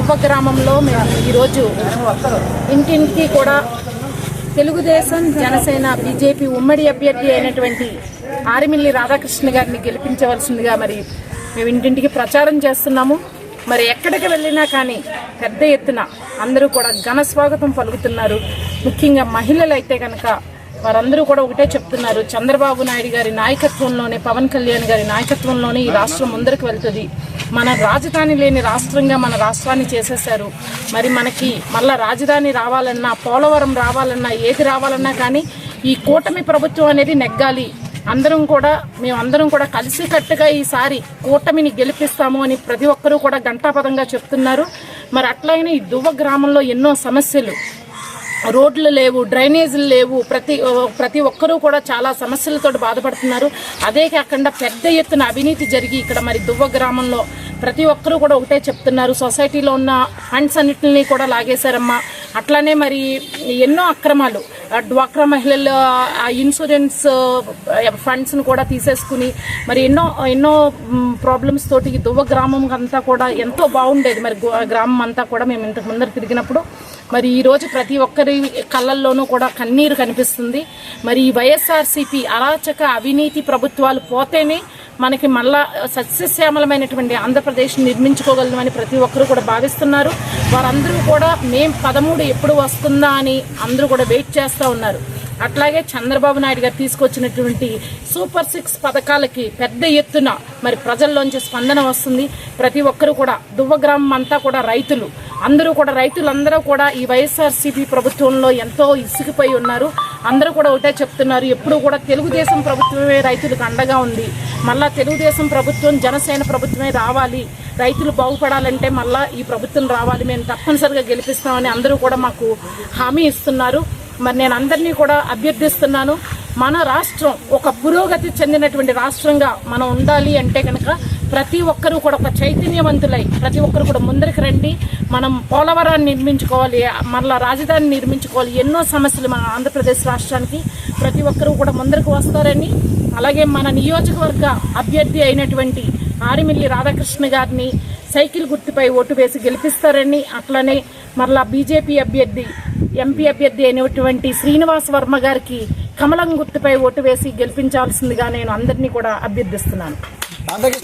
ఉపగ్రామంలో గ్రామంలో మేము ఈరోజు ఇంటింటికి కూడా తెలుగుదేశం జనసేన బీజేపీ ఉమ్మడి అభ్యర్థి అయినటువంటి ఆరిమిల్లి రాధాకృష్ణ గారిని గెలిపించవలసిందిగా మరి మేము ఇంటింటికి ప్రచారం చేస్తున్నాము. మరి ఎక్కడికి వెళ్ళినా కానీ పెద్ద ఎత్తున అందరూ కూడా ఘన స్వాగతం పలుకుతున్నారు. ముఖ్యంగా మహిళలు అయితే కనుక వారందరూ కూడా ఒకటే చెప్తున్నారు. చంద్రబాబు నాయుడు గారి నాయకత్వంలోనే పవన్ కళ్యాణ్ గారి నాయకత్వంలోనే ఈ రాష్ట్రం ముందరికి వెళ్తుంది. మన రాజధాని లేని రాష్ట్రంగా మన రాష్ట్రాన్ని చేసేశారు. మరి మనకి మళ్ళీ రాజధాని రావాలన్నా పోలవరం రావాలన్నా ఏది రావాలన్నా కానీ ఈ కూటమి ప్రభుత్వం అనేది నెగ్గాలి. అందరం కూడా మేమందరం కూడా కలిసికట్టుగా ఈసారి కూటమిని గెలిపిస్తాము అని ప్రతి ఒక్కరూ కూడా గంటాపదంగా చెప్తున్నారు. మరి అట్లయినా ఈ దువ్వ గ్రామంలో ఎన్నో సమస్యలు రోడ్లు లేవు డ్రైనేజీలు లేవు. ప్రతి ప్రతి ఒక్కరూ కూడా చాలా సమస్యలతో బాధపడుతున్నారు. అదే కాకుండా పెద్ద ఎత్తున అవినీతి జరిగి ఇక్కడ మరి దువ్వ గ్రామంలో ప్రతి ఒక్కరూ కూడా ఒకటే చెప్తున్నారు. సొసైటీలో ఉన్న ఫండ్స్ అన్నిటిని కూడా లాగేశారమ్మా. అట్లానే మరి ఎన్నో అక్రమాలు. డ్వాక్రా మహిళల ఆ ఇన్సూరెన్స్ ఫండ్స్ను కూడా తీసేసుకుని మరి ఎన్నో ఎన్నో ప్రాబ్లమ్స్ తోటి ఈ దువ్వ గ్రామం అంతా కూడా ఎంతో బాగుండేది. మరి గ్రామం అంతా కూడా మేము ఇంతకు ముందర తిరిగినప్పుడు మరి ఈరోజు ప్రతి ఒక్కరి కళ్ళల్లోనూ కూడా కన్నీరు కనిపిస్తుంది. మరి ఈ వైఎస్ఆర్సీపీ అరాచక అవినీతి ప్రభుత్వాలు పోతేనే మనకి మళ్ళా సస్యశ్యామలమైనటువంటి ఆంధ్రప్రదేశ్ నిర్మించుకోగలమని ప్రతి ఒక్కరూ కూడా భావిస్తున్నారు. వారందరూ కూడా మేం పదమూడు ఎప్పుడు వస్తుందా అని అందరూ కూడా వెయిట్ చేస్తూ ఉన్నారు. అట్లాగే చంద్రబాబు నాయుడు గారు తీసుకొచ్చినటువంటి సూపర్ సిక్స్ పథకాలకి పెద్ద ఎత్తున మరి ప్రజల్లోంచి స్పందన వస్తుంది. ప్రతి ఒక్కరూ కూడా దువ్వ గ్రామం అంతా కూడా రైతులు అందరూ కూడా రైతులందరూ కూడా ఈ వైఎస్ఆర్సీపీ ప్రభుత్వంలో ఎంతో ఇసుకుపోయి ఉన్నారు. అందరూ కూడా ఒకటే చెప్తున్నారు ఎప్పుడు కూడా తెలుగుదేశం ప్రభుత్వమే రైతులకు అండగా ఉంది. మళ్ళా తెలుగుదేశం ప్రభుత్వం జనసేన ప్రభుత్వమే రావాలి. రైతులు బాగుపడాలంటే మళ్ళా ఈ ప్రభుత్వం రావాలి. మేము తప్పనిసరిగా గెలిపిస్తామని అందరూ కూడా మాకు హామీ ఇస్తున్నారు. మరి నేను అందరినీ కూడా అభ్యర్థిస్తున్నాను. మన రాష్ట్రం ఒక పురోగతి చెందినటువంటి రాష్ట్రంగా మనం ఉండాలి అంటే కనుక ప్రతి ఒక్కరూ కూడా ఒక చైతన్యవంతులై ప్రతి ఒక్కరు కూడా ముందరికి రండి. మనం పోలవరాన్ని నిర్మించుకోవాలి మళ్ళీ రాజధాని నిర్మించుకోవాలి. ఎన్నో సమస్యలు మన ఆంధ్రప్రదేశ్ రాష్ట్రానికి ప్రతి ఒక్కరూ కూడా ముందరకు వస్తారని అలాగే మన నియోజకవర్గ అభ్యర్థి అయినటువంటి ఆరిమిల్లి రాధాకృష్ణ గారిని సైకిల్ గుర్తుపై ఓటు వేసి గెలిపిస్తారని అట్లనే మరలా బీజేపీ అభ్యర్థి ఎంపీ అభ్యర్థి అయినటువంటి శ్రీనివాస్ వర్మ గారికి కమలం గుర్తుపై ఓటు వేసి గెలిపించాల్సిందిగా నేను అందరినీ కూడా అభ్యర్థిస్తున్నాను.